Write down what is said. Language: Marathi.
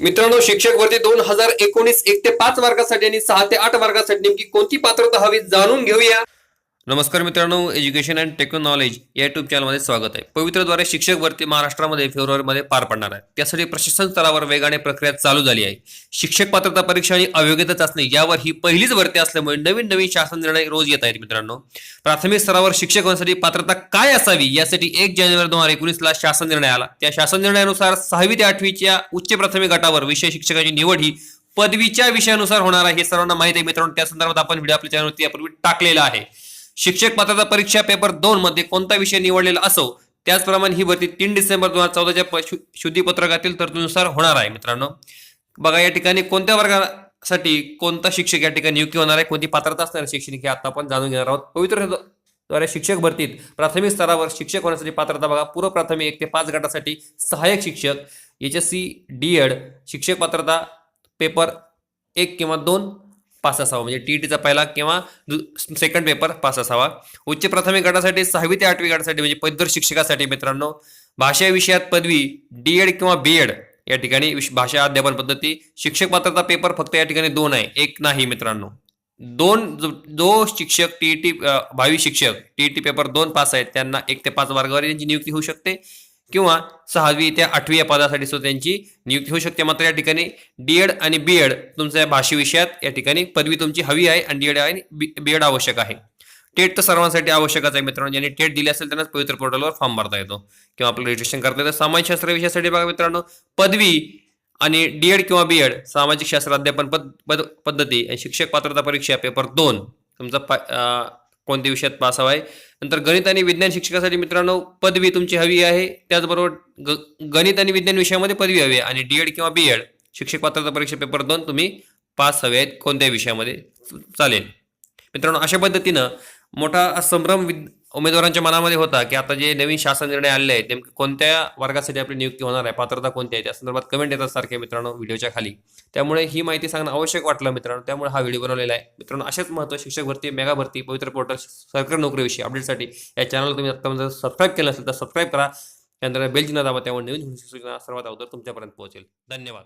मित्रांनो शिक्षक भरती दोन हजार एकोणीस एक ते पाच मार्कासाठी आणि सहा ते आठ मार्कासाठी नेमकी कोणती पात्रता हवी जाणून घेऊया. नमस्कार मित्रांनो एज्युकेशन अँड टेक्नॉलॉजी या युट्यूब चॅनलमध्ये स्वागत आहे. पवित्रद्वारे शिक्षक भरती महाराष्ट्रामध्ये फेब्रुवारीमध्ये पार पडणार आहे. त्यासाठी प्रशासन स्तरावर वेगाने प्रक्रिया चालू झाली आहे. शिक्षक पात्रता परीक्षा आणि अयोग्यता चाचणी यावर ही पहिलीच भरती असल्यामुळे नवीन नवीन शासन निर्णय रोज येत आहेत मित्रांनो. प्राथमिक स्तरावर शिक्षक होण्यासाठी पात्रता काय असावी यासाठी एक जानेवारी दोन हजार एकोणीसला शासन निर्णय आला. त्या शासन निर्णयानुसार सहावी ते आठवीच्या उच्च प्राथमिक गटावर विषय शिक्षकाची निवड ही पदवीच्या विषयानुसार होणार आहे हे सर्वांना माहिती आहे मित्रांनो. त्या संदर्भात आपण व्हिडिओ आपल्या चॅनलवरती यापूर्वी टाकलेला आहे. शिक्षक पात्रता परीक्षा पेपर दोन मध्ये कोणता विषय निवडलेला असो त्याचप्रमाणे ही भरती तीन डिसेंबर दोन हजार चौदाच्या शु- शुद्धीपत्रकातील तरतुदीनुसार होणार आहे मित्रांनो. बघा या ठिकाणी कोणत्या वर्गासाठी कोणता शिक्षक या ठिकाणी नियुक्ती होणार आहे कोणती पात्रता असणार आहे शैक्षणिक हे आता आपण जाणून घेणार आहोत. पवित्रद्वारे शिक्षक भरतीत प्राथमिक स्तरावर शिक्षक होण्यासाठी पात्रता बघा. पूर्व प्राथमिक एक ते पाच गटासाठी सहाय्यक शिक्षक H S C D Ed शिक्षक पात्रता पेपर एक किंवा दोन पास असावा म्हणजे टी टीचा पहिला किंवा सेकंड पेपर पास असावा. उच्च प्राथमिक गटासाठी सहावी ते आठवी गटासाठी म्हणजे पदवीधर शिक्षकासाठी मित्रांनो भाषा विषयात पदवी डी एड किंवा बी एड या ठिकाणी विश- भाषा अध्यापन पद्धती शिक्षक पात्रता पेपर फक्त या ठिकाणी दोन आहे एक नाही मित्रांनो. दोन जो जो शिक्षक टी टी भावी शिक्षक टी टी पेपर दोन पास आहेत त्यांना एक ते पाच वर्गावर यांची नियुक्ती होऊ शकते. किंवा सहावी ते आठवी या पदासाठी सुद्धा त्यांची नियुक्ती होऊ शकते. मात्र या ठिकाणी डी एड आणि बी एड तुमच्या भाषी विषयात या ठिकाणी पदवी तुमची हवी आहे आणि डी एड आणि बी एड आवश्यक आहे. टेट तर सर्वांसाठी आवश्यकच आहे मित्रांनो. ज्यांनी टेट दिली असेल त्यांनाच पवित्र पोर्टलवर फॉर्म भरता येतो. किंवा आपलं रजिस्ट्रेशन करता येतं. समाजशास्त्र विषयासाठी बघा मित्रांनो. पदवी आणि डी एड किंवा बी एड सामाजिक शास्त्र अध्यापन पद पद पद्धती आणि शिक्षक पात्रता परीक्षा पेपर दोन. तुमचा पा कोणत्या विषयात पास हवा आहे नंतर गणित आणि विज्ञान शिक्षकासाठी मित्रांनो पदवी तुमची हवी आहे. त्याचबरोबर ग गणित आणि विज्ञान विषयामध्ये पदवी हवी आहे. आणि डी एड किंवा बी एड शिक्षक पात्रता परीक्षा पेपर दोन तुम्ही पास हवे आहेत कोणत्या विषयामध्ये. चालेल. मित्रांनो अशा पद्धतीनं मोठा संभ्रम विद उमेदवारांच्या मनामध्ये होता की आता जे नवीन शासन निर्णय आले आहेत नेमकं कोणत्या वर्गासाठी आपली नियुक्ती होणार आहे पात्रता कोणती आहे त्या संदर्भात कमेंट येतात सारखे मित्रांनो व्हिडिओच्या खाली. त्यामुळे ही माहिती सांगणं आवश्यक वाटलं मित्रांनो त्यामुळे हा व्हिडिओ बनवलेला आहे. मित्रांनो असेच महत्त्व शिक्षक भरती मेगा भरती पवित्र पोर्टल सरकारी नोकरीविषयी अपडेटसाठी या चॅनलला तुम्ही आत्तापर्यंत सबस्क्राईब केलं असेल तर सबस्क्राईब करा. त्यानंतर बेल चिन्ह दाबा त्यामुळे नवीन सूचना सर्वात अगोदर तुमच्यापर्यंत पोहोचेल. धन्यवाद.